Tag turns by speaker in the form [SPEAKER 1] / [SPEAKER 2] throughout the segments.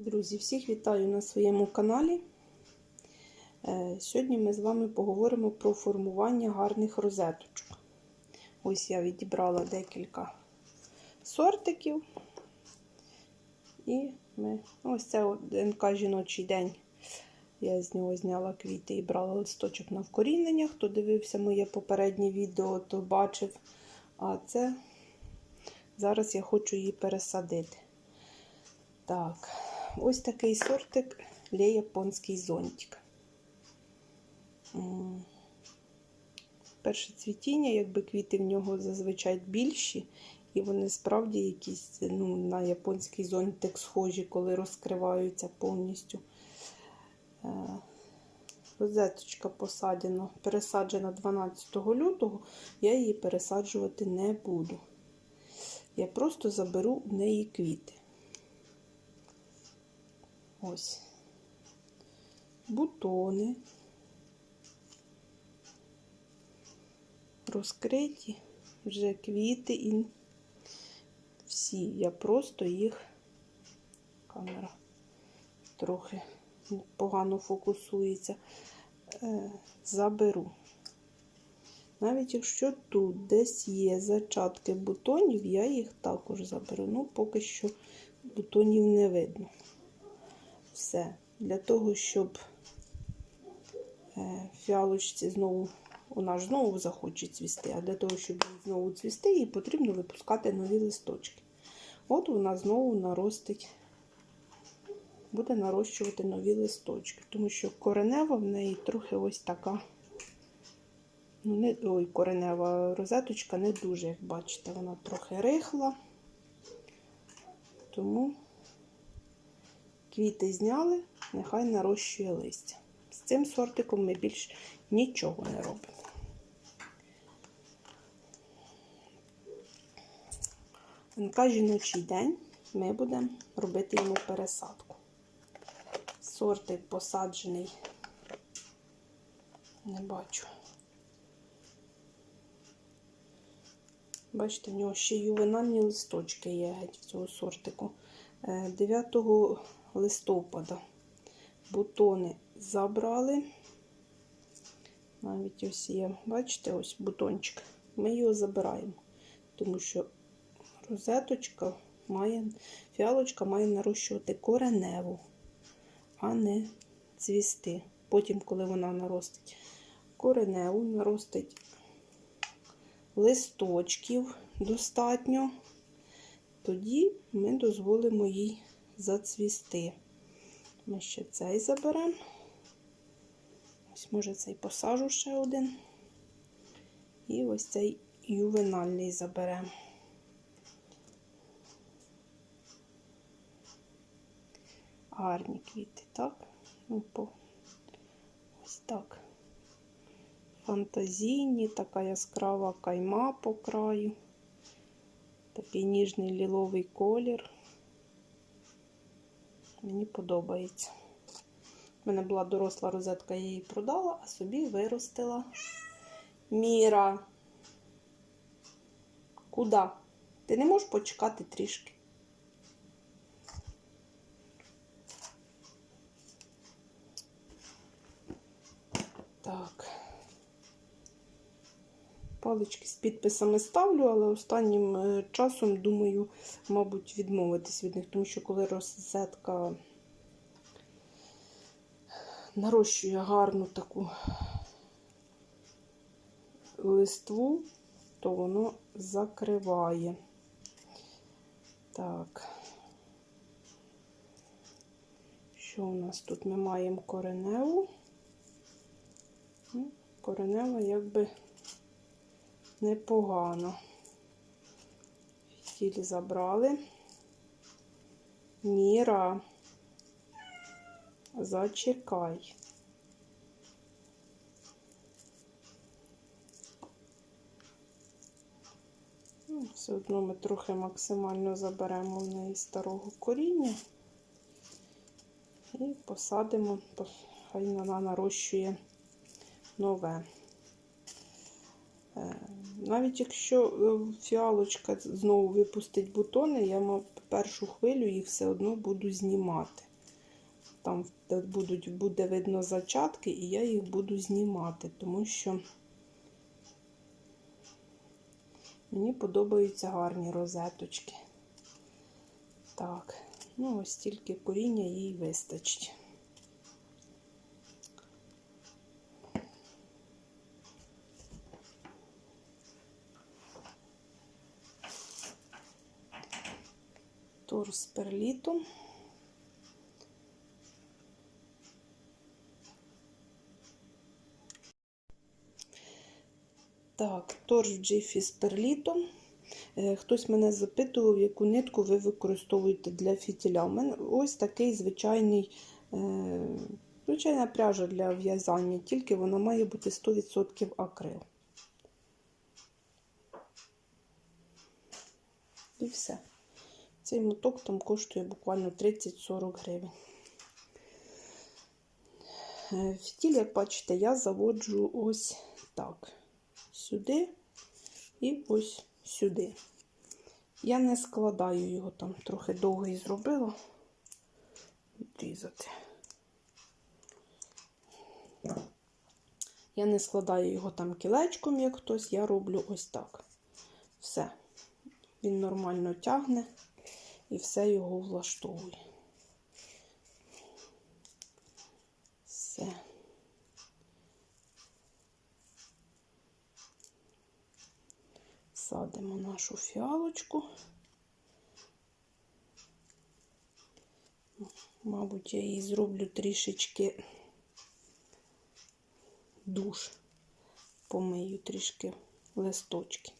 [SPEAKER 1] Друзі, всіх вітаю на своєму каналі. Е, Сьогодні ми з вами поговоримо про формування гарних розеточок. Ось я відібрала декілька сортиків. І ми... ось це ДНК жіночий день. Я з нього зняла квіти і брала листочок на вкорінення. Хто дивився моє попереднє відео, то бачив. А це зараз я хочу її пересадити. Так, ось такий сортик лє японський зонтик. Перше цвітіння, якби квіти в нього зазвичай більші, і вони справді якісь ну, на японський зонтик схожі, коли розкриваються повністю. Е, Розеточка посаджена, пересаджена 12 лютого, я її пересаджувати не буду. Я просто заберу в неї квіти. Ось. Бутони. Розкриті вже квіти і всі. Я просто їх, камера трохи погано фокусується, е, заберу. Навіть якщо тут десь є зачатки бутонів, я їх також заберу. Ну, поки що бутонів не видно все для того, щоб е, фіалочці знову, вона ж знову захоче цвісти, а для того, щоб знову цвісти, їй потрібно випускати нові листочки. От вона знову наростить, буде нарощувати нові листочки, тому що коренева в неї трохи ось така. Ну, не, ой, коренева розеточка не дуже, як бачите, вона трохи рихла, тому квіти зняли, нехай нарощує листя. З цим сортиком ми більш нічого не робимо. НК жіночий день ми будемо робити йому пересадку. Сортик посаджений, не бачу. Бачите, в нього ще ювенальні листочки є геть в цього сортику. 9 листопада бутони забрали. Навіть ось є, бачите, ось бутончик. Ми його забираємо, тому що розеточка має, фіалочка має нарощувати кореневу, а не цвісти. Потім, коли вона наростить кореневу, наростить листочків достатньо, тоді ми дозволимо їй зацвісти. Ми ще цей заберемо. Ось, може, цей посажу ще один. І ось цей ювенальний заберемо. Гарні квіти, так? Ну. Ось так. Фантазійні, така яскрава кайма по краю. Такий ніжний ліловий колір. Мені подобається. У мене була доросла розетка, я її продала, а собі виростила Міра. Куда? Ти не можеш почекати трішки. Так. Палички з підписами ставлю, але останнім е, часом думаю, мабуть, відмовитись від них, тому що коли розетка нарощує гарну таку листву, то воно закриває. Так. Що у нас тут? Ми маємо кореневу. Коренева якби непогано. Тілі забрали. Міра. Зачекай. Ну, Все одно ми трохи максимально заберемо в неї старого коріння і посадимо, хай вона нарощує нове. Навіть якщо е, фіалочка знову випустить бутони, я мав першу хвилю їх все одно буду знімати. там будуть, буде видно зачатки, і я їх буду знімати, тому що мені подобаються гарні розеточки. Так, ну ось тільки коріння їй вистачить. Тур з перлітом. Так, торж в джифі з перлітом. Е, Хтось мене запитував, яку нитку ви використовуєте для фітіля. У мене ось такий звичайний, е, звичайна пряжа для в'язання, тільки вона має бути 100% акрил. І все. Цей моток там коштує буквально 30-40 гривень. Е, Фітіль, як бачите, я заводжу ось так. Сюди і ось сюди. Я не складаю його там, трохи довгий зробила. Відрізати. Я не складаю його там кілечком, як хтось, я роблю ось так. Все. Він нормально тягне і все його влаштовує. Все. Садимо нашу фіалочку. Мабуть, я її зроблю трішечки душ, помию трішки листочки.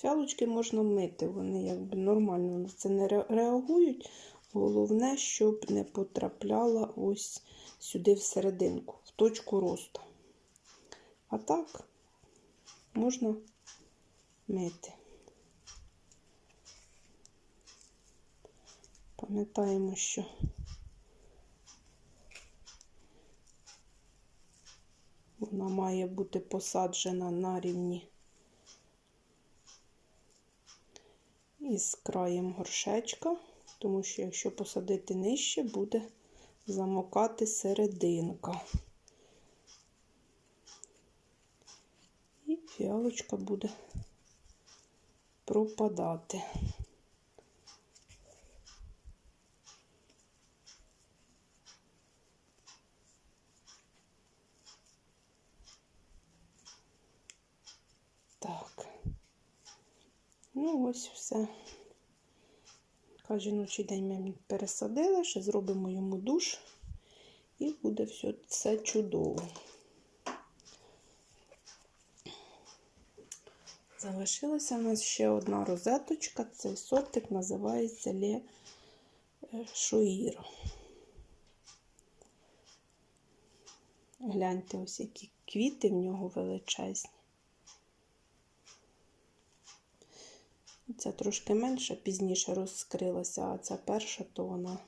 [SPEAKER 1] Фіалочки можна мити, вони якби нормально на це не реагують. Головне, щоб не потрапляла ось сюди всерединку, в точку росту. А так можна мити. Пам'ятаємо, що вона має бути посаджена на рівні із краєм горшечка, тому що якщо посадити нижче, буде замокати серединка. І фіалочка буде пропадати. Так. Ну, ось все. Яка жіночий день ми пересадили, ще зробимо йому душ, і буде все, все чудово. Залишилася у нас ще одна розеточка. Цей сортик називається Ле Шуїро. Гляньте, ось які квіти в нього величезні. Ця трошки менша, пізніше розкрилася, а ця перша, то вона.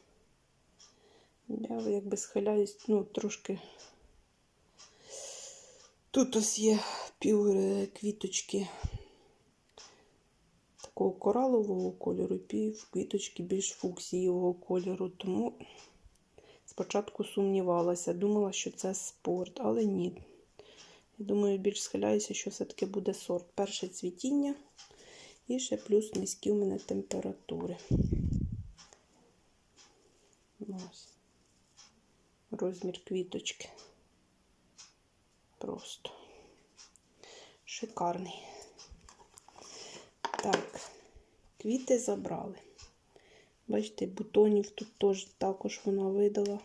[SPEAKER 1] Я якби схиляюсь, ну, трошки. Тут ось є пів е, квіточки такого коралового кольору, пів квіточки більш фуксієвого кольору. Тому спочатку сумнівалася, думала, що це спорт, але ні. Я думаю, більш схиляюся, що все-таки буде сорт. Перше цвітіння. І ще плюс низькі у мене температури. Ось. Розмір квіточки. Просто шикарний. Так, квіти забрали. Бачите, бутонів тут теж також вона видала.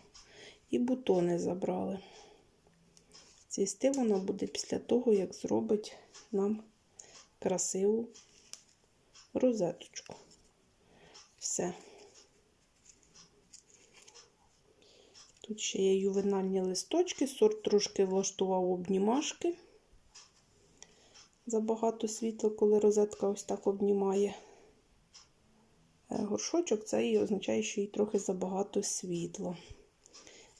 [SPEAKER 1] І бутони забрали. Цвісти вона буде після того, як зробить нам красиву розеточку. Все. Тут ще є ювенальні листочки, сорт трошки влаштував обнімашки. Забагато світла, коли розетка ось так обнімає. Е, Горшочок це і означає, що їй трохи забагато світла.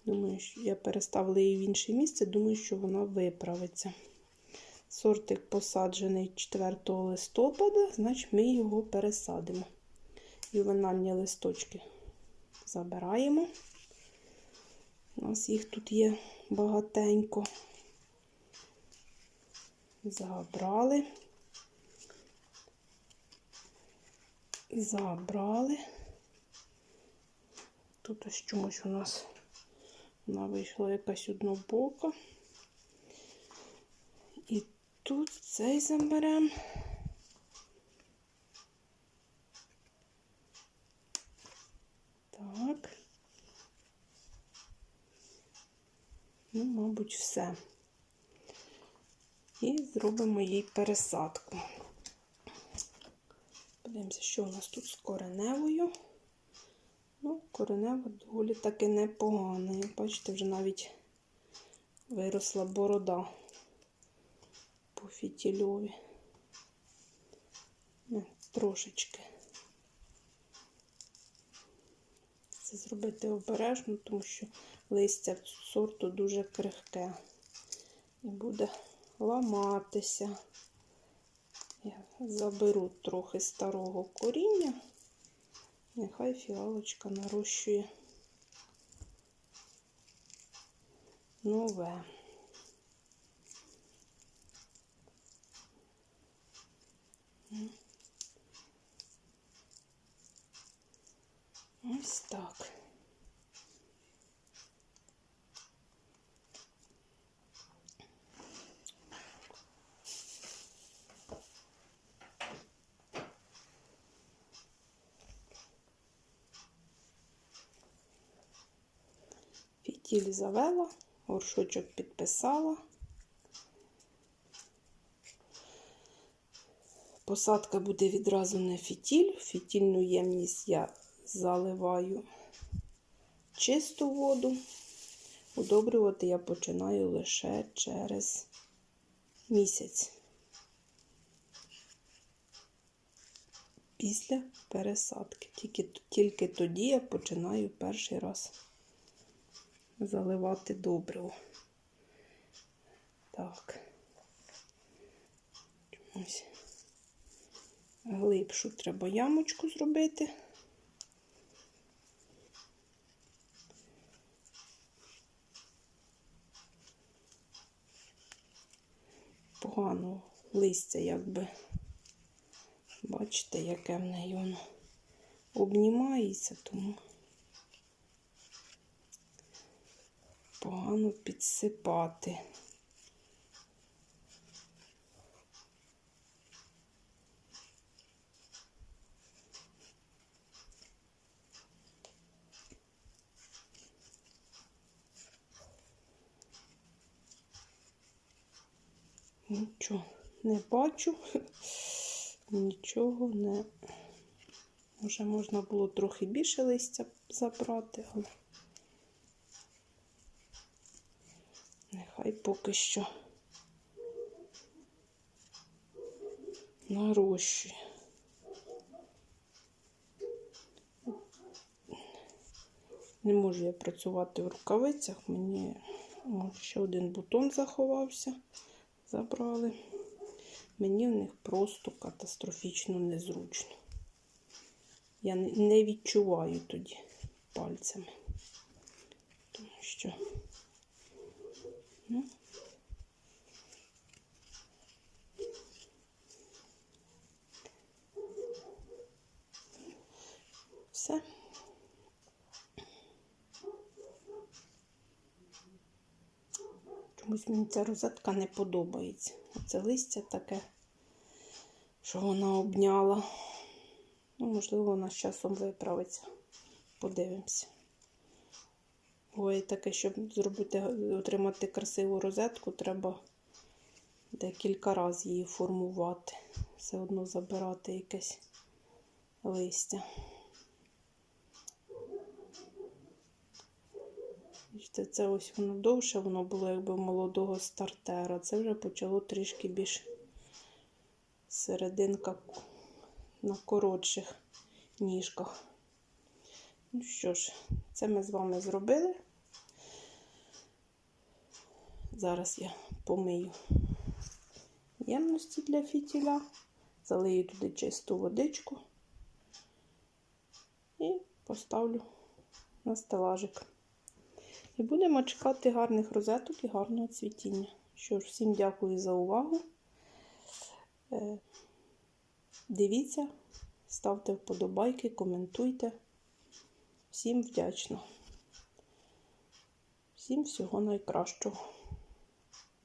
[SPEAKER 1] Думаю, що я переставила її в інше місце, думаю, що вона виправиться. Сортик посаджений 4 листопада, значить ми його пересадимо. Ювенальні листочки забираємо. У нас їх тут є багатенько. Забрали. Забрали. Тут ось чомусь у нас вона вийшла якась однобока. Тут цей заберемо. Так. Ну, мабуть, все. І зробимо їй пересадку. Подивимося, що у нас тут з кореневою. Ну, коренева доволі таки непогана. Бачите, вже навіть виросла борода фітільові. Трошечки. Це зробити обережно, тому що листя сорту дуже крихке і буде ламатися. Я заберу трохи старого коріння, нехай фіалочка нарощує нове. Ось так. Фітіль завела, горшочок підписала. Посадка буде відразу не фітіль. Фітільну ємність я заливаю чисту воду. Удобрювати я починаю лише через місяць. Після пересадки. Тільки, тільки тоді я починаю перший раз заливати добриво. Так. Ось. Глибшу треба ямочку зробити. Погано листя, якби, бачите, яке в неї воно обнімається, тому погано підсипати. Нічого не бачу, нічого не. Може, можна було трохи більше листя забрати, але нехай поки що нарощує. Не можу я працювати в рукавицях, мені ще один бутон заховався забрали. Мені в них просто катастрофічно незручно. Я не відчуваю тоді пальцями. Тому що ну, все. Чомусь мені ця розетка не подобається. Оце листя таке, що вона обняла. Ну, можливо, вона з часом виправиться. Подивимося. Ой, таке, щоб зробити, отримати красиву розетку, треба декілька разів її формувати. Все одно забирати якесь листя. Бачите, це ось воно довше, воно було якби молодого стартера. Це вже почало трішки більш серединка на коротших ніжках. Ну що ж, це ми з вами зробили. Зараз я помию ємності для фітіля, залию туди чисту водичку і поставлю на стелажик. І будемо чекати гарних розеток і гарного цвітіння. Що ж, всім дякую за увагу. Е, Дивіться, ставте вподобайки, коментуйте. Всім вдячна. Всім всього найкращого.